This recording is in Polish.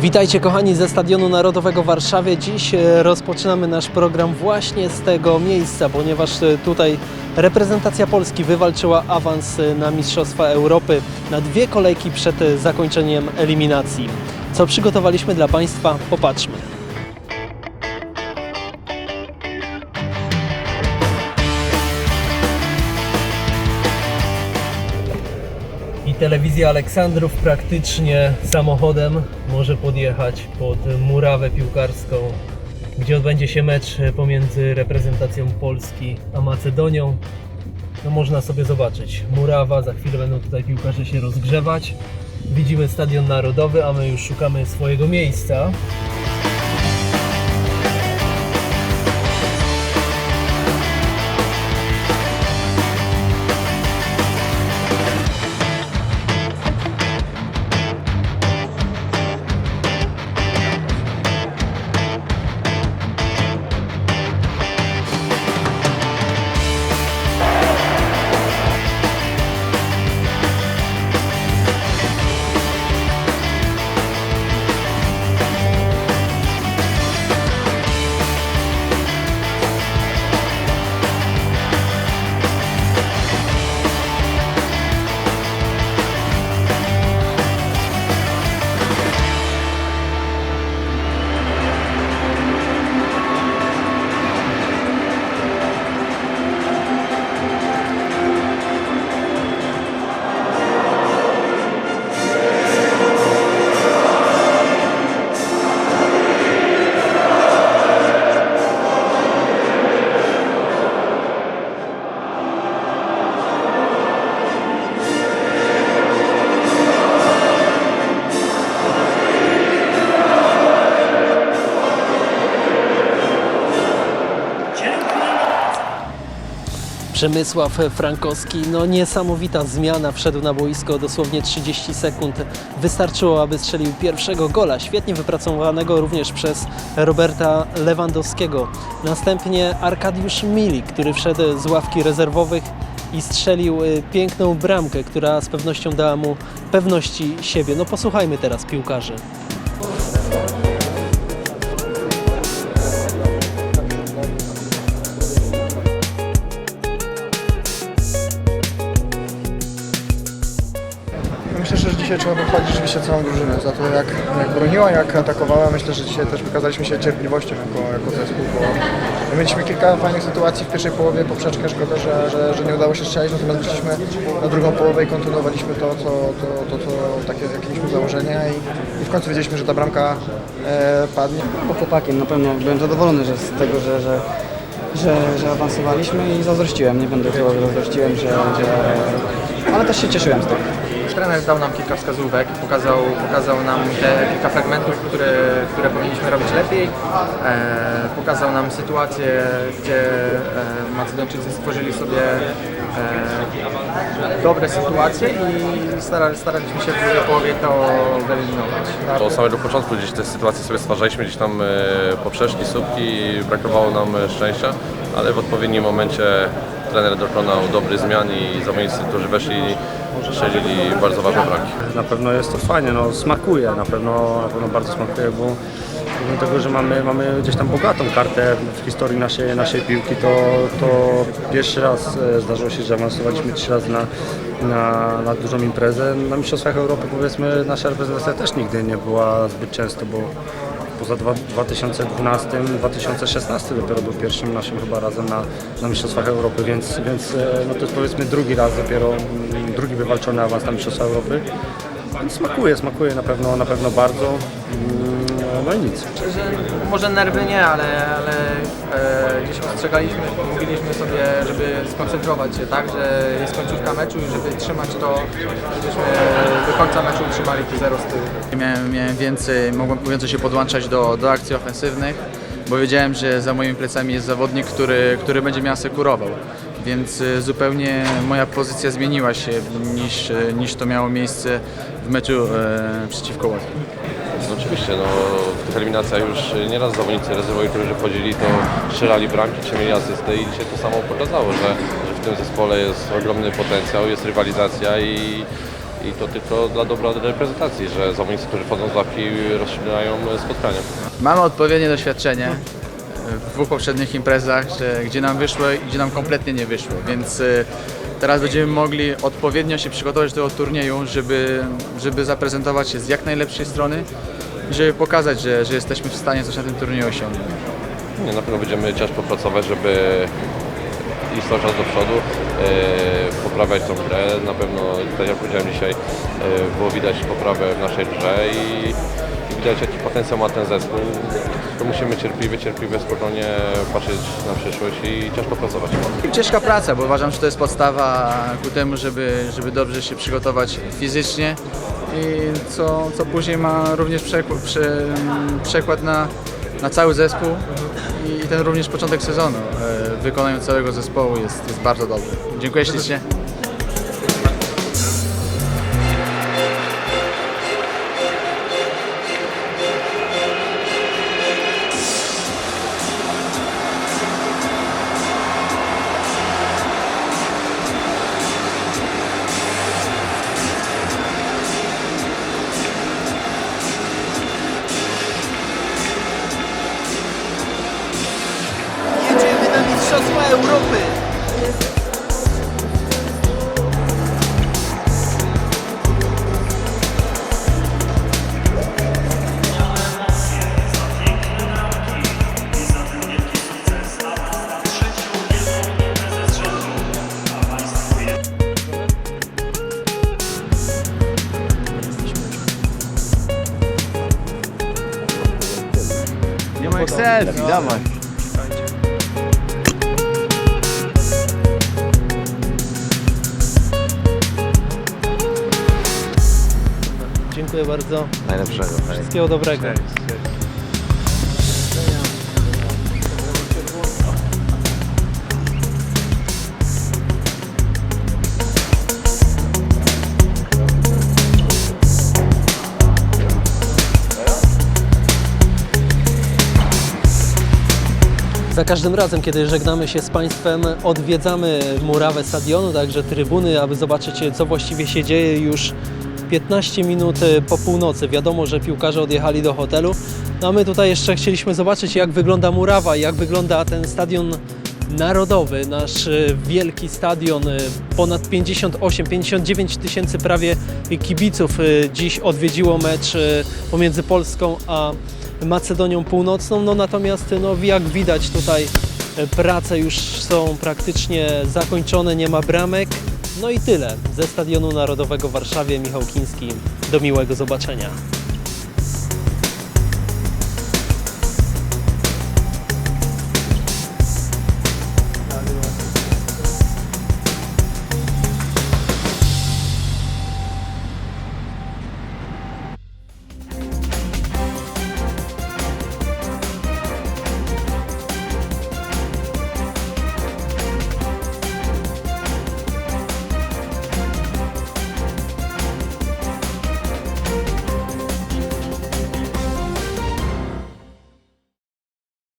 Witajcie kochani ze Stadionu Narodowego w Warszawie. Dziś e, rozpoczynamy nasz program właśnie z tego miejsca, ponieważ e, tutaj reprezentacja Polski wywalczyła awans e, na Mistrzostwa Europy na dwie kolejki przed zakończeniem eliminacji. Co przygotowaliśmy dla Państwa? Popatrzmy. Telewizja Aleksandrów praktycznie samochodem może podjechać pod murawę piłkarską, gdzie odbędzie się mecz pomiędzy reprezentacją Polski a Macedonią. No można sobie zobaczyć. Murawa, za chwilę będą tutaj piłkarze się rozgrzewać. Widzimy Stadion Narodowy, a my już szukamy swojego miejsca. Przemysław Frankowski, no niesamowita zmiana, wszedł na boisko dosłownie 30 sekund. Wystarczyło, aby strzelił pierwszego gola, świetnie wypracowanego również przez Roberta Lewandowskiego. Następnie Arkadiusz Milik, który wszedł z ławki rezerwowych i strzelił y, piękną bramkę, która z pewnością dała mu pewności siebie. No posłuchajmy teraz piłkarzy. Dzisiaj trzeba pochwalić rzeczywiście całą drużynę za to, jak, jak broniła, jak atakowała. Myślę, że dzisiaj też wykazaliśmy się cierpliwością jako, jako zespół, bo my mieliśmy kilka fajnych sytuacji w pierwszej połowie, poprzeczkę, szkoda, że, że, że nie udało się strzelić, natomiast wyszliśmy na drugą połowę i kontynuowaliśmy to, co, to, to, to takie jakie założenia i, i w końcu wiedzieliśmy, że ta bramka e, padnie. po chłopakiem. Na pewno byłem zadowolony że z tego, że, że, że, że awansowaliśmy i zazdrościłem. Nie będę ukrywał, że zazdrościłem, że, że... ale też się cieszyłem z tego. Trener dał nam kilka wskazówek, pokazał, pokazał nam te kilka fragmentów, które, które powinniśmy robić lepiej. E, pokazał nam sytuację, gdzie e, Macedończycy stworzyli sobie e, dobre sytuacje i starali, staraliśmy się w drugiej połowie to wyeliminować. To od samego początku gdzieś te sytuacje sobie stwarzaliśmy, gdzieś tam e, poprzeczki, słupki, brakowało nam e, szczęścia, ale w odpowiednim momencie trener dokonał dobrych zmian i zawodnicy, którzy weszli, strzelili bardzo ważne bramki. Na pewno jest to fajnie, no smakuje, na pewno, na pewno bardzo smakuje, bo mimo tego, że mamy, mamy gdzieś tam bogatą kartę w historii naszej, naszej piłki, to, to pierwszy raz e, zdarzyło się, że awansowaliśmy trzy razy na, na, na dużą imprezę. Na Mistrzostwach Europy powiedzmy nasza reprezentacja też nigdy nie była zbyt często, bo poza dwa- 2012-2016 dopiero był pierwszym naszym chyba razem na, na Mistrzostwach Europy, więc, więc e, no to jest powiedzmy drugi raz dopiero, mm, drugi wywalczony awans na Mistrzostwa Europy. Smakuje, smakuje na pewno, na pewno bardzo. No i nic. że może nerwy nie, ale, ale e, gdzieś ostrzegaliśmy, mówiliśmy sobie, żeby skoncentrować się, tak, że jest końcówka meczu i żeby trzymać to, żebyśmy do końca meczu utrzymali te zero z tyłu. Miałem, miałem więcej, mogłem więcej się podłączać do, do akcji ofensywnych, bo wiedziałem, że za moimi plecami jest zawodnik, który, który będzie mnie asekurował. Więc y, zupełnie moja pozycja zmieniła się niż, y, niż to miało miejsce w meczu e, przeciwko Łotwie. No oczywiście, no, w tych eliminacjach już nieraz zawodnicy rezerwowi, którzy wchodzili, to strzelali bramki czy mieli asystę i dzisiaj to samo pokazało, że, że w tym zespole jest ogromny potencjał, jest rywalizacja i i to tylko dla dobra reprezentacji, że zawodnicy, którzy wchodzą z ławki rozstrzygają spotkania. Mamy odpowiednie doświadczenie w dwóch poprzednich imprezach, że, gdzie nam wyszło i gdzie nam kompletnie nie wyszło, więc y, teraz będziemy mogli odpowiednio się przygotować do tego turnieju, żeby, żeby zaprezentować się z jak najlepszej strony i żeby pokazać, że, że jesteśmy w stanie coś na tym turnieju osiągnąć. Nie, na pewno będziemy ciężko pracować, żeby iść cały czas do przodu, e, poprawiać tą grę. Na pewno, tak jak powiedziałem dzisiaj, e, było widać poprawę w naszej grze i widać jaki potencjał ma ten zespół. Musimy cierpliwie, cierpliwie, spokojnie patrzeć na przyszłość i ciężko pracować. Ciężka praca, bo uważam, że to jest podstawa ku temu, żeby, żeby dobrze się przygotować fizycznie i co, co później ma również przekład, prze, przekład na, na cały zespół i, i ten również początek sezonu e, w wykonaniu całego zespołu jest, jest bardzo dobry. Dziękuję ślicznie. Mistrzostwa Europy! Nie ma jak selfie, dawaj. Dziękuję bardzo. Najlepszego. Wszystkiego dobrego. Za każdym razem, kiedy żegnamy się z Państwem, odwiedzamy murawę stadionu, także trybuny, aby zobaczyć, co właściwie się dzieje już 15 minut po północy. Wiadomo, że piłkarze odjechali do hotelu. No a my tutaj jeszcze chcieliśmy zobaczyć, jak wygląda murawa, jak wygląda ten stadion narodowy, nasz e, wielki stadion. e, Ponad 58, 59 tysięcy prawie kibiców e, dziś odwiedziło mecz e, pomiędzy Polską a Macedonią Północną. No natomiast no, jak widać tutaj e, prace już są praktycznie zakończone, nie ma bramek. No i tyle. Ze Stadionu Narodowego w Warszawie Michał Kiński. Do miłego zobaczenia.